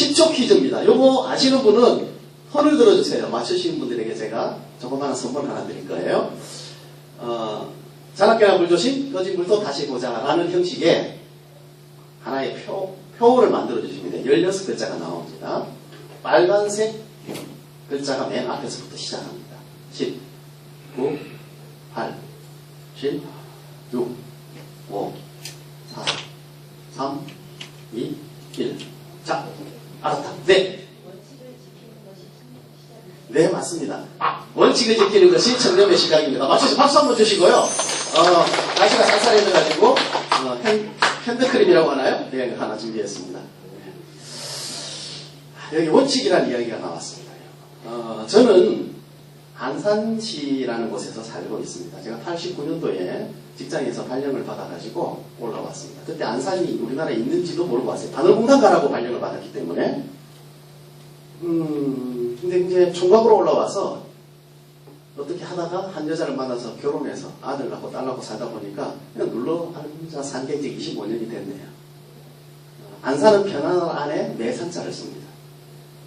10초 퀴즈입니다. 요거 아시는 분은 손을 들어주세요. 맞추시는 분들에게 제가 조그마한 선물 하나 드릴 거예요. 어, 자나깨나 물조심, 꺼진 물도 다시 보자 라는 형식의 하나의 표, 표를 만들어 주십니다. 16글자가 나옵니다. 빨간색 글자가 맨 앞에서부터 시작합니다. 10, 9, 8, 7, 6, 5, 4, 3, 2, 1. 자, 알았다. 네. 네, 맞습니다. 원칙을 지키는 것이 청렴의 시각입니다. 맞추시 박수 한번 주시고요. 어, 날씨가 쌀쌀해져가지고, 어, 핸, 핸드크림이라고 하나요? 네, 하나 준비했습니다. 네. 여기 원칙이라는 이야기가 나왔습니다. 어, 저는 안산시라는 곳에서 살고 있습니다. 제가 89년도에 직장에서 발령을 받아가지고 올라왔습니다. 그때 안산이 우리나라에 있는지도 모르고 왔어요. 바늘공단 가라고 발령을 받았기 때문에. 음, 근데 이제 총각으로 올라와서 어떻게 하다가 한 여자를 만나서 결혼해서 아들 낳고 딸 낳고 살다 보니까 그냥 눌러 앉아 산게 이제 25년이 됐네요. 어, 안산은 편안한 안에 매산자를 씁니다.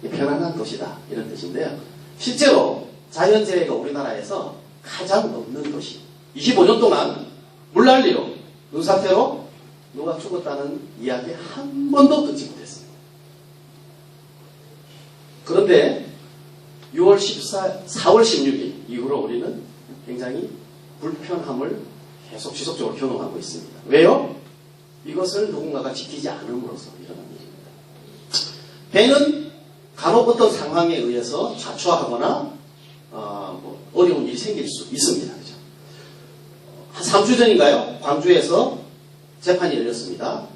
편안한 도시다 이런 뜻인데요. 실제로 자연재해가 우리나라에서 가장 없는 도시. 25년 동안 물난리로 눈사태로 누가 죽었다는 이야기 한 번도 듣지 못했습니다. 그런데 6월 14, 4월 16일 이후로 우리는 굉장히 불편함을 계속 지속적으로 경험하고 있습니다. 왜요? 이것을 누군가가 지키지 않음으로써 일어난 일입니다. 배는 간혹 어떤 상황에 의해서 좌초하거나 어려운 일이 생길 수 있습니다. 그죠? 한 3주 전인가요? 광주에서 재판이 열렸습니다.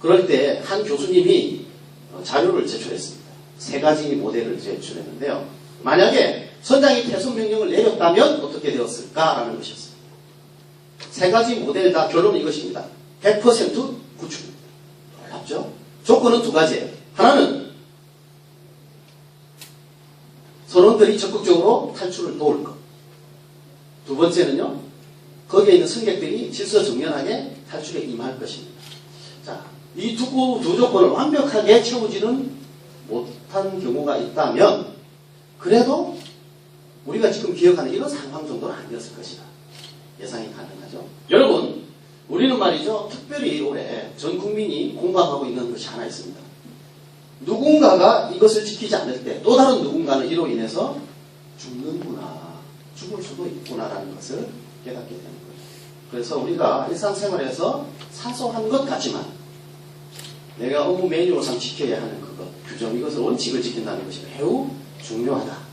그럴 때 한 교수님이 어, 자료를 제출했습니다. 세 가지 모델을 제출했는데요. 만약에 선장이 퇴선 명령을 내렸다면 어떻게 되었을까라는 것이었습니다. 세 가지 모델 다 결론은 이것입니다. 100% 구축입니다. 놀랍죠? 조건은 두 가지예요. 하나는 선원들이 적극적으로 탈출을 도울 것. 두 번째는요, 거기에 있는 승객들이 질서정연하게 탈출에 임할 것입니다. 자, 이 두 두 조건을 완벽하게 채우지는 못한 경우가 있다면, 그래도 우리가 지금 기억하는 이런 상황 정도는 아니었을 것이다. 예상이 가능하죠. 여러분, 우리는 말이죠, 특별히 올해 전 국민이 공감하고 있는 것이 하나 있습니다. 누군가가 이것을 지키지 않을 때 또 다른 누군가는 이로 인해서 죽는구나, 죽을 수도 있구나라는 것을 깨닫게 되는 거죠. 그래서 우리가 일상생활에서 사소한 것 같지만 내가 업무 매뉴얼상 지켜야 하는 그것, 규정, 이것을 원칙을 지킨다는 것이 매우 중요하다.